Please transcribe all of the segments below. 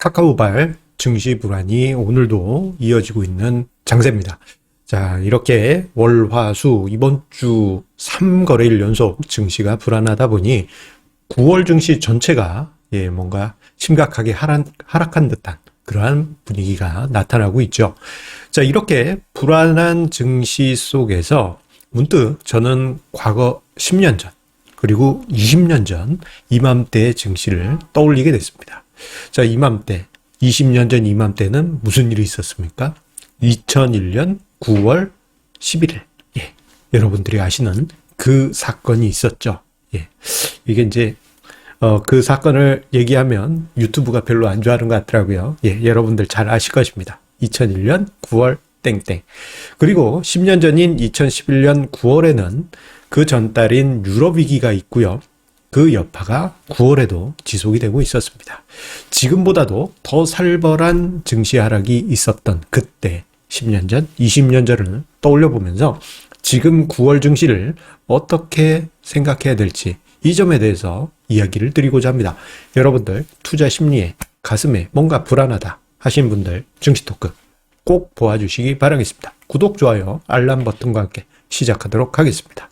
카카오발 증시 불안이 오늘도 이어지고 있는 장세입니다. 자, 이렇게 월, 화, 수 이번 주 3거래일 연속 증시가 불안하다 보니 9월 증시 전체가 예, 뭔가 심각하게 하락, 하락한 듯한 그러한 분위기가 나타나고 있죠. 자, 이렇게 불안한 증시 속에서 문득 저는 과거 10년 전, 그리고 20년 전 이맘때 증시를 떠올리게 됐습니다. 자, 이맘때, 20년 전 이맘때는 무슨 일이 있었습니까? 2001년 9월 11일. 예. 여러분들이 아시는 그 사건이 있었죠. 예. 이게 이제, 어, 그 사건을 얘기하면 유튜브가 별로 안 좋아하는 것 같더라고요. 예. 여러분들 잘 아실 것입니다. 2001년 9월 땡땡. 그리고 10년 전인 2011년 9월에는 그 전달인 유럽 위기가 있고요. 그 여파가 9월에도 지속이 되고 있었습니다. 지금보다도 더 살벌한 증시 하락이 있었던 그때 10년 전, 20년 전을 떠올려 보면서 지금 9월 증시를 어떻게 생각해야 될지 이 점에 대해서 이야기를 드리고자 합니다. 여러분들 투자 심리에 가슴에 뭔가 불안하다 하신 분들 증시 토크 꼭 보아주시기 바라겠습니다. 구독, 좋아요, 알람 버튼과 함께 시작하도록 하겠습니다.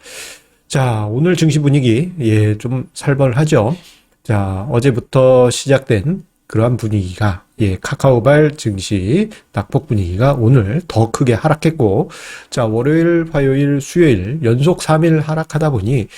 자, 오늘 증시 분위기, 예, 좀 살벌하죠? 자, 어제부터 시작된 그러한 분위기가, 예, 카카오발 증시 낙폭 분위기가 오늘 더 크게 하락했고, 자, 월요일, 화요일, 수요일 연속 3일 하락하다 보니,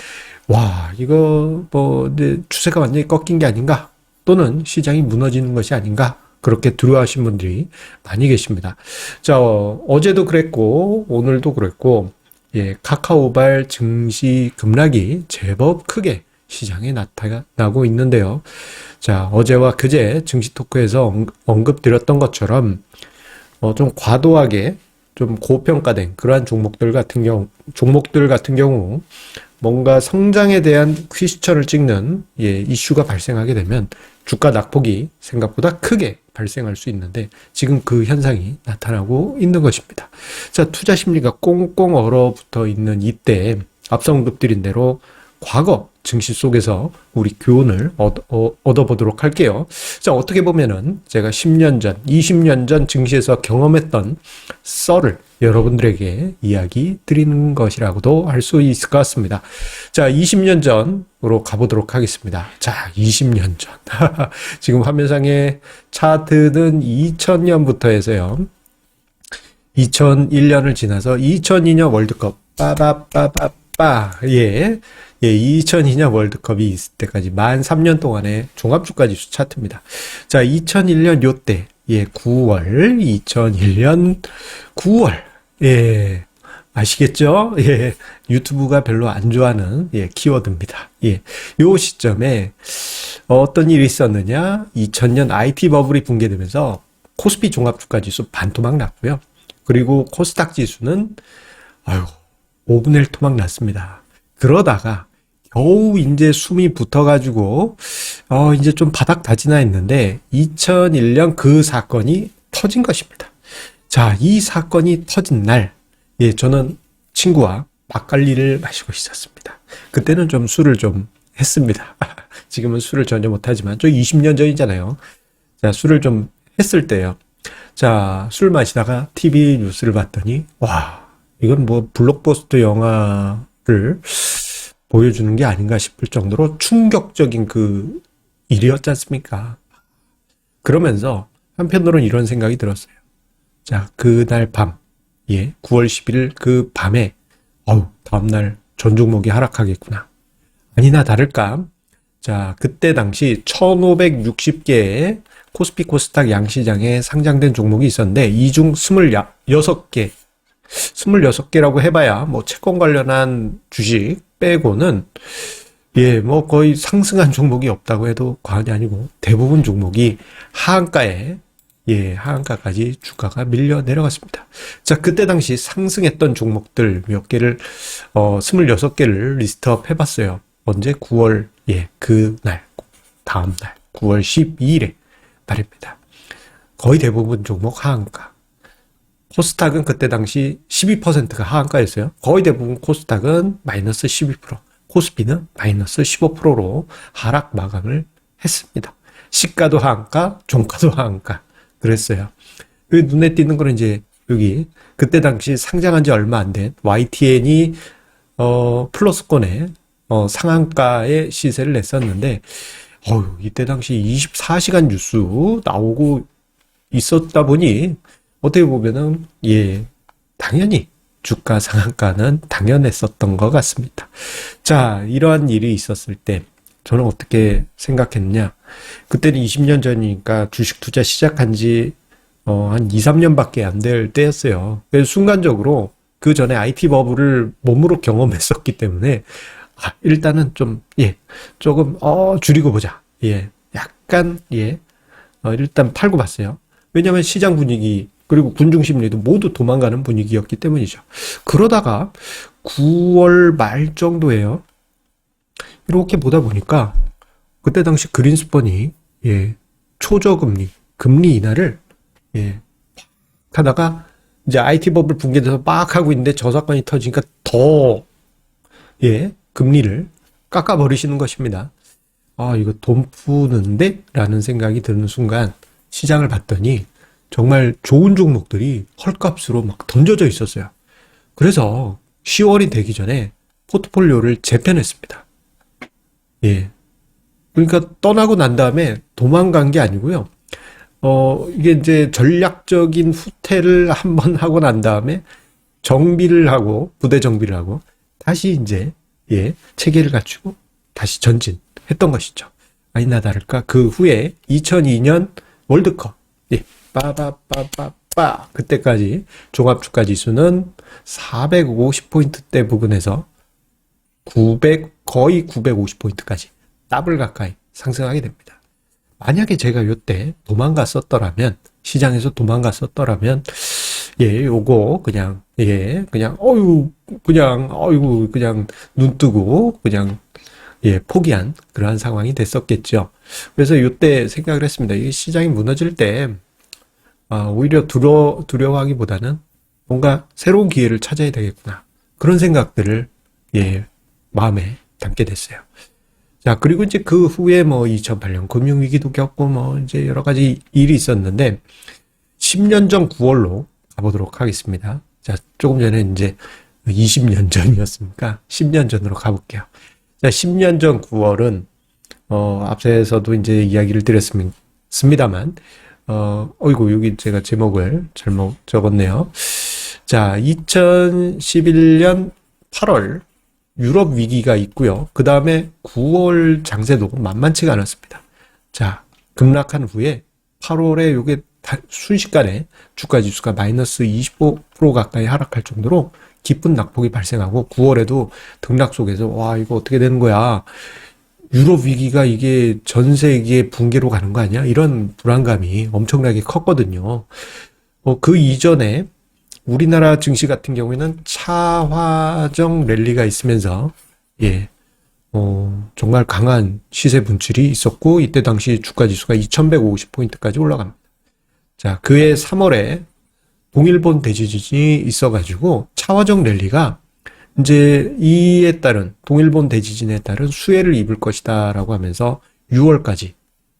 와, 이거 뭐, 추세가 완전히 꺾인 게 아닌가? 또는 시장이 무너지는 것이 아닌가? 그렇게 두려워하신 분들이 많이 계십니다. 자, 어, 어제도 그랬고, 오늘도 그랬고, 예, 카카오발 증시 급락이 제법 크게 시장에 나타나고 있는데요. 자, 어제와 그제 증시 토크에서 언급드렸던 것처럼, 어, 좀 과도하게 좀 고평가된 그러한 종목들 같은 경우, 종목들 같은 경우, 뭔가 성장에 대한 퀴스천을 찍는 예, 이슈가 발생하게 되면 주가 낙폭이 생각보다 크게 발생할 수 있는데 지금 그 현상이 나타나고 있는 것입니다. 자, 투자 심리가 꽁꽁 얼어붙어 있는 이때 앞서 언급드린 대로 과거 증시 속에서 우리 교훈을 얻어, 얻어 보도록 할게요. 자, 어떻게 보면은 제가 10년 전, 20년 전 증시에서 경험했던 썰을 여러분들에게 이야기 드리는 것이라고도 할 수 있을 것 같습니다. 자, 20년 전으로 가보도록 하겠습니다. 자, 20년 전. 지금 화면상에 차트는 2000년부터 해서요. 2001년을 지나서 2002년 월드컵 빠바빠바빠 예. 예, 2002년 월드컵이 있을 때까지 만 3년 동안의 종합주가지수 차트입니다. 자, 2001년 요때 예, 9월 2001년 9월 예. 아시겠죠? 예. 유튜브가 별로 안 좋아하는 예, 키워드입니다. 예. 요 시점에 어떤 일이 있었느냐? 2000년 IT 버블이 붕괴되면서 코스피 종합주가 지수 반토막 났고요. 그리고 코스닥 지수는 아유, 5분의 1 토막 났습니다. 그러다가 겨우 이제 숨이 붙어가지고, 어, 이제 좀 바닥 다지나 했는데, 2001년 그 사건이 터진 것입니다. 자, 이 사건이 터진 날, 예, 저는 친구와 막걸리를 마시고 있었습니다. 그때는 좀 술을 좀 했습니다. 지금은 술을 전혀 못하지만, 저 20년 전이잖아요. 자, 술을 좀 했을 때요. 자, 술 마시다가 TV 뉴스를 봤더니, 와, 이건 뭐 블록버스터 영화를 보여주는 게 아닌가 싶을 정도로 충격적인 그 일이었지 않습니까? 그러면서 한편으로는 이런 생각이 들었어요. 자, 그날 밤, 예, 9월 11일 그 밤에, 어우, 다음날 전 종목이 하락하겠구나. 아니나 다를까. 자, 그때 당시 1560개의 코스피 코스닥 양시장에 상장된 종목이 있었는데, 이 중 26개, 26개라고 해봐야 뭐 채권 관련한 주식 빼고는 예, 뭐 거의 상승한 종목이 없다고 해도 과언이 아니고 대부분 종목이 하한가에 예, 하한가까지 주가가 밀려 내려갔습니다. 자, 그때 당시 상승했던 종목들 몇 개를 어 26개를 리스트업 해 봤어요. 언제 9월 예, 그날 다음 날 9월 12일에 말입니다. 거의 대부분 종목 하한가. 코스닥은 그때 당시 12%가 하한가였어요. 거의 대부분 코스닥은 마이너스 12%, 코스피는 마이너스 15%로 하락 마감을 했습니다. 시가도 하한가, 종가도 하한가. 그랬어요. 그 눈에 띄는 거는 이제 여기 그때 당시 상장한 지 얼마 안 된 YTN이 어 플러스권에 어 상한가의 시세를 냈었는데 어유 이때 당시 24시간 뉴스 나오고 있었다 보니 어떻게 보면은 예 당연히 주가 상한가는 당연했었던 것 같습니다. 자 이러한 일이 있었을 때 저는 어떻게 생각했냐 그때는 20년 전이니까 주식 투자 시작한 지 어, 한 2, 3년밖에 안 될 때였어요. 그래서 순간적으로 그 전에 IT 버블을 몸으로 경험했었기 때문에 아, 일단은 좀, 예, 조금, 어, 줄이고 보자. 예, 약간, 예, 어, 일단 팔고 봤어요. 왜냐하면 시장 분위기, 그리고 군중 심리도 모두 도망가는 분위기였기 때문이죠. 그러다가 9월 말 정도에요. 이렇게 보다 보니까 그때 당시 그린스펀이, 예, 초저금리, 금리 인하를, 예, 하다가 이제 IT 버블 붕괴돼서 빡 하고 있는데 저 사건이 터지니까 더, 예, 금리를 깎아 버리시는 것입니다. 아, 이거 돈 푸는데? 라는 생각이 드는 순간 시장을 봤더니 정말 좋은 종목들이 헐값으로 막 던져져 있었어요. 그래서 10월이 되기 전에 포트폴리오를 재편했습니다. 예. 그러니까 떠나고 난 다음에 도망간 게 아니고요. 어, 이게 이제 전략적인 후퇴를 한번 하고 난 다음에 정비를 하고, 부대 정비를 하고, 다시 이제, 예, 체계를 갖추고, 다시 전진했던 것이죠. 아니나 다를까, 그 후에 2002년 월드컵, 예, 빠바빠빠빠, 그때까지 종합주가 지수는 450포인트대 부근에서 900, 거의 950포인트까지 더블 가까이 상승하게 됩니다. 만약에 제가 요때 도망갔었더라면, 시장에서 도망갔었더라면, 예, 요거, 그냥, 예, 그냥, 어유 그냥, 어유 그냥, 눈 뜨고, 그냥, 예, 포기한 그러한 상황이 됐었겠죠. 그래서 요때 생각을 했습니다. 이 시장이 무너질 때, 아, 오히려 두려, 두려워하기보다는 뭔가 새로운 기회를 찾아야 되겠구나. 그런 생각들을, 예, 마음에 담게 됐어요. 자, 그리고 이제 그 후에 뭐 2008년 금융위기도 겪고 뭐 이제 여러 가지 일이 있었는데 10년 전 9월로 가보도록 하겠습니다. 자, 조금 전에 이제 20년 전이었으니까 10년 전으로 가볼게요. 자, 10년 전 9월은 어, 앞서서도 이제 이야기를 드렸습니다만 어, 어이구, 여기 제가 제목을 잘못 적었네요. 자, 2011년 8월 유럽 위기가 있고요. 그 다음에 9월 장세도 만만치가 않았습니다. 자, 급락한 후에 8월에 요게 순식간에 주가 지수가 마이너스 25% 가까이 하락할 정도로 깊은 낙폭이 발생하고 9월에도 등락 속에서 와 이거 어떻게 되는 거야 유럽 위기가 이게 전 세계 붕괴로 가는 거 아니야 이런 불안감이 엄청나게 컸거든요. 어, 그 이전에 우리나라 증시 같은 경우에는 차화정 랠리가 있으면서 예, 어, 정말 강한 시세 분출이 있었고 이때 당시 주가 지수가 2150 포인트까지 올라갑니다. 자, 그해 3월에 동일본 대지진이 있어 가지고 차화정 랠리가 이제 이에 따른 동일본 대지진에 따른 수혜를 입을 것이다라고 하면서 6월까지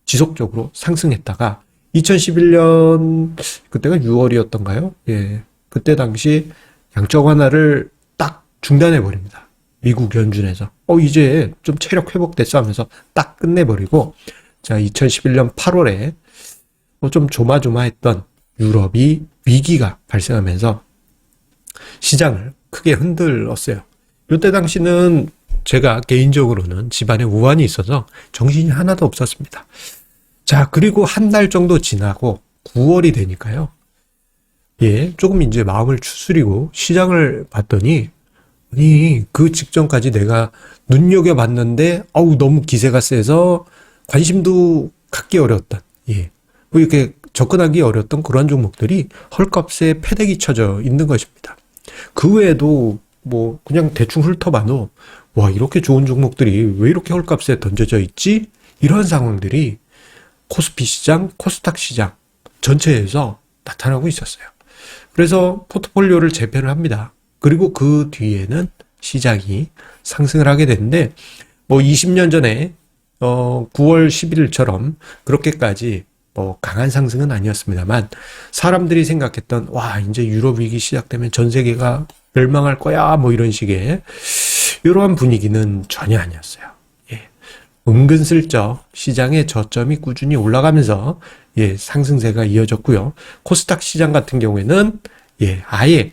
지속적으로 상승했다가 2011년 그때가 6월이었던가요? 예. 그때 당시 양적 완화를 딱 중단해 버립니다. 미국 연준에서 어 이제 좀 체력 회복됐어 하면서 딱 끝내 버리고 자 2011년 8월에 뭐좀 조마조마했던 유럽이 위기가 발생하면서 시장을 크게 흔들었어요. 이때 당시는 제가 개인적으로는 집안에 우환이 있어서 정신이 하나도 없었습니다. 자, 그리고 한 달 정도 지나고 9월이 되니까요. 예, 조금 이제 마음을 추스리고 시장을 봤더니 아니 그 직전까지 내가 눈여겨 봤는데 아우 너무 기세가 세서 관심도 갖기 어려웠던 예. 뭐 이렇게 접근하기 어려웠던 그런 종목들이 헐값에 패대기 쳐져 있는 것입니다. 그 외에도 뭐 그냥 대충 훑어봐도 와 이렇게 좋은 종목들이 왜 이렇게 헐값에 던져져 있지? 이런 상황들이 코스피 시장, 코스닥 시장 전체에서 나타나고 있었어요. 그래서 포트폴리오를 재편을 합니다. 그리고 그 뒤에는 시장이 상승을 하게 되는데 뭐 20년 전에 어, 9월 11일처럼 그렇게까지 뭐 강한 상승은 아니었습니다만 사람들이 생각했던 와 이제 유럽 위기 시작되면 전 세계가 멸망할 거야 뭐 이런 식의 이러한 분위기는 전혀 아니었어요. 예. 은근슬쩍 시장의 저점이 꾸준히 올라가면서 예, 상승세가 이어졌고요. 코스닥 시장 같은 경우에는 예, 아예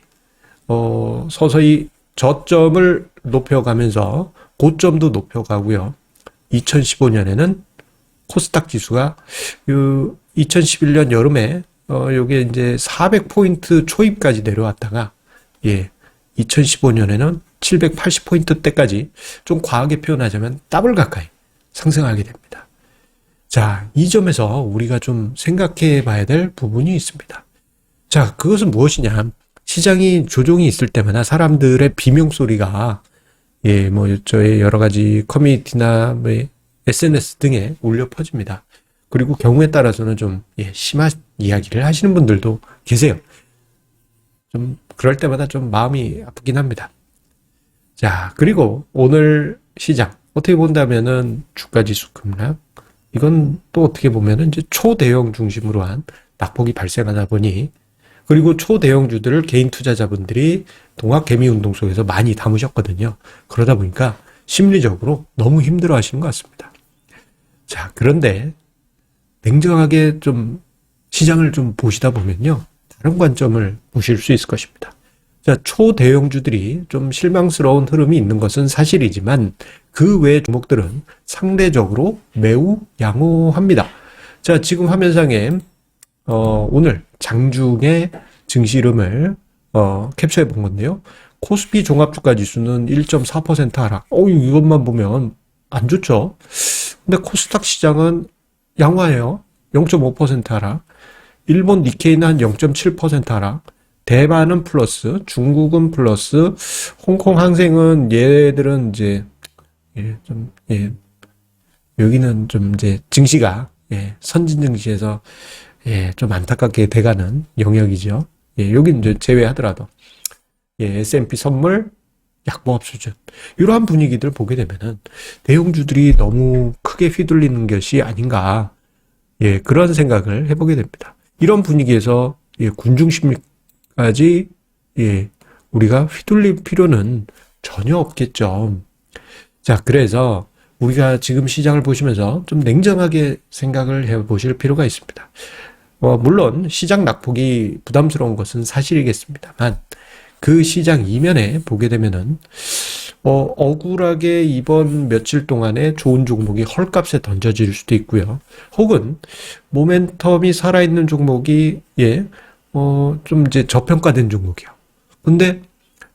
어, 서서히 저점을 높여가면서 고점도 높여가고요. 2015년에는 코스닥 지수가 그 2011년 여름에 어 요게 이제 400포인트 초입까지 내려왔다가 예. 2015년에는 780포인트 때까지 좀 과하게 표현하자면 더블 가까이 상승하게 됩니다. 자, 이 점에서 우리가 좀 생각해 봐야 될 부분이 있습니다. 자, 그것은 무엇이냐? 시장이 조종이 있을 때마다 사람들의 비명 소리가 예, 뭐 저의 여러 가지 커뮤니티나 뭐 SNS 등에 울려 퍼집니다. 그리고 경우에 따라서는 좀 예, 심한 이야기를 하시는 분들도 계세요. 좀 그럴 때마다 좀 마음이 아프긴 합니다. 자, 그리고 오늘 시장 어떻게 본다면은 주가 지수 급락 이건 또 어떻게 보면은 이제 초대형 중심으로 한 낙폭이 발생하다 보니 그리고 초대형주들을 개인 투자자분들이 동학 개미 운동 속에서 많이 담으셨거든요. 그러다 보니까 심리적으로 너무 힘들어 하시는 것 같습니다. 자, 그런데 냉정하게 좀 시장을 좀 보시다 보면요. 다른 관점을 보실 수 있을 것입니다. 자, 초대형주들이 좀 실망스러운 흐름이 있는 것은 사실이지만 그 외 종목들은 상대적으로 매우 양호합니다. 자, 지금 화면상에 어, 오늘 장중의 증시 흐름을 어, 캡처해 본 건데요. 코스피 종합주가 지수는 1.4% 하락. 어, 이것만 보면 안 좋죠. 근데 코스닥 시장은 양호해요. 0.5% 하락. 일본 니케이는 한 0.7% 하락. 대만은 플러스, 중국은 플러스, 홍콩 항생은 얘들은 이제 예, 좀 예. 여기는 좀 이제 증시가 예, 선진 증시에서 예, 좀 안타깝게 돼가는 영역이죠. 예, 여기 이제 제외하더라도 예, S&P 선물 약보합 수준 이러한 분위기들 보게 되면은 대형주들이 너무 크게 휘둘리는 것이 아닌가 예, 그런 생각을 해보게 됩니다. 이런 분위기에서 예, 군중심리까지 예, 우리가 휘둘릴 필요는 전혀 없겠죠. 자, 그래서 우리가 지금 시장을 보시면서 좀 냉정하게 생각을 해 보실 필요가 있습니다. 어, 물론 시장 낙폭이 부담스러운 것은 사실이겠습니다만 그 시장 이면에 보게 되면은 어, 억울하게 이번 며칠 동안에 좋은 종목이 헐값에 던져질 수도 있고요. 혹은 모멘텀이 살아있는 종목이 예, 어, 좀 이제 저평가된 종목이요. 근데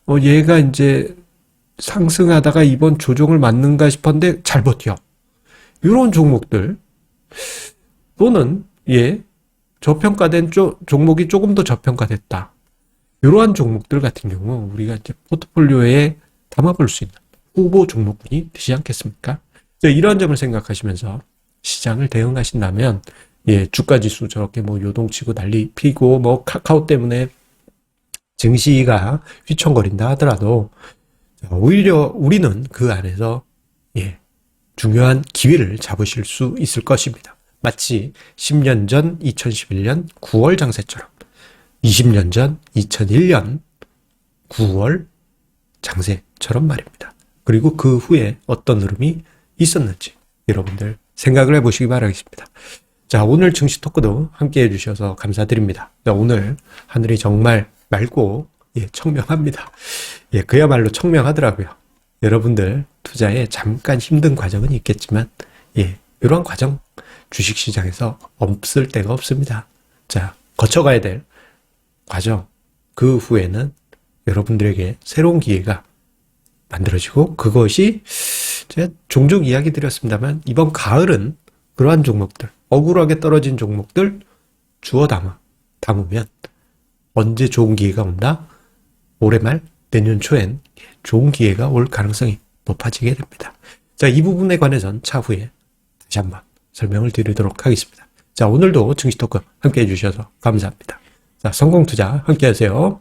어, 얘가 이제 상승하다가 이번 조정을 맞는가 싶었는데 잘 버텨. 이런 종목들 또는 예, 저평가된 조, 종목이 조금 더 저평가됐다. 이러한 종목들 같은 경우 우리가 이제 포트폴리오에 담아볼 수 있는 후보 종목군이 되지 않겠습니까? 이러한 점을 생각하시면서 시장을 대응하신다면 예, 주가 지수 저렇게 뭐 요동치고 난리 피고 뭐 카카오 때문에 증시가 휘청거린다 하더라도 오히려 우리는 그 안에서 예, 중요한 기회를 잡으실 수 있을 것입니다. 마치 10년 전 2011년 9월 장세처럼 20년 전 2001년 9월 장세처럼 말입니다. 그리고 그 후에 어떤 흐름이 있었는지 여러분들 생각을 해보시기 바라겠습니다. 자, 오늘 증시 토크도 함께 해주셔서 감사드립니다. 자, 오늘 하늘이 정말 맑고 예, 청명합니다. 예, 그야말로 청명하더라고요. 여러분들 투자에 잠깐 힘든 과정은 있겠지만 예, 이러한 과정 주식시장에서 없을 데가 없습니다. 자, 거쳐가야 될 과정. 그 후에는 여러분들에게 새로운 기회가 만들어지고 그것이 제가 종종 이야기 드렸습니다만 이번 가을은 그러한 종목들, 억울하게 떨어진 종목들 주워 담아, 담으면 언제 좋은 기회가 온다? 올해 말, 내년 초엔 좋은 기회가 올 가능성이 높아지게 됩니다. 자, 이 부분에 관해서는 차후에 다시 한번 설명을 드리도록 하겠습니다. 자, 오늘도 증시 토크 함께 해주셔서 감사합니다. 자, 성공 투자 함께 하세요.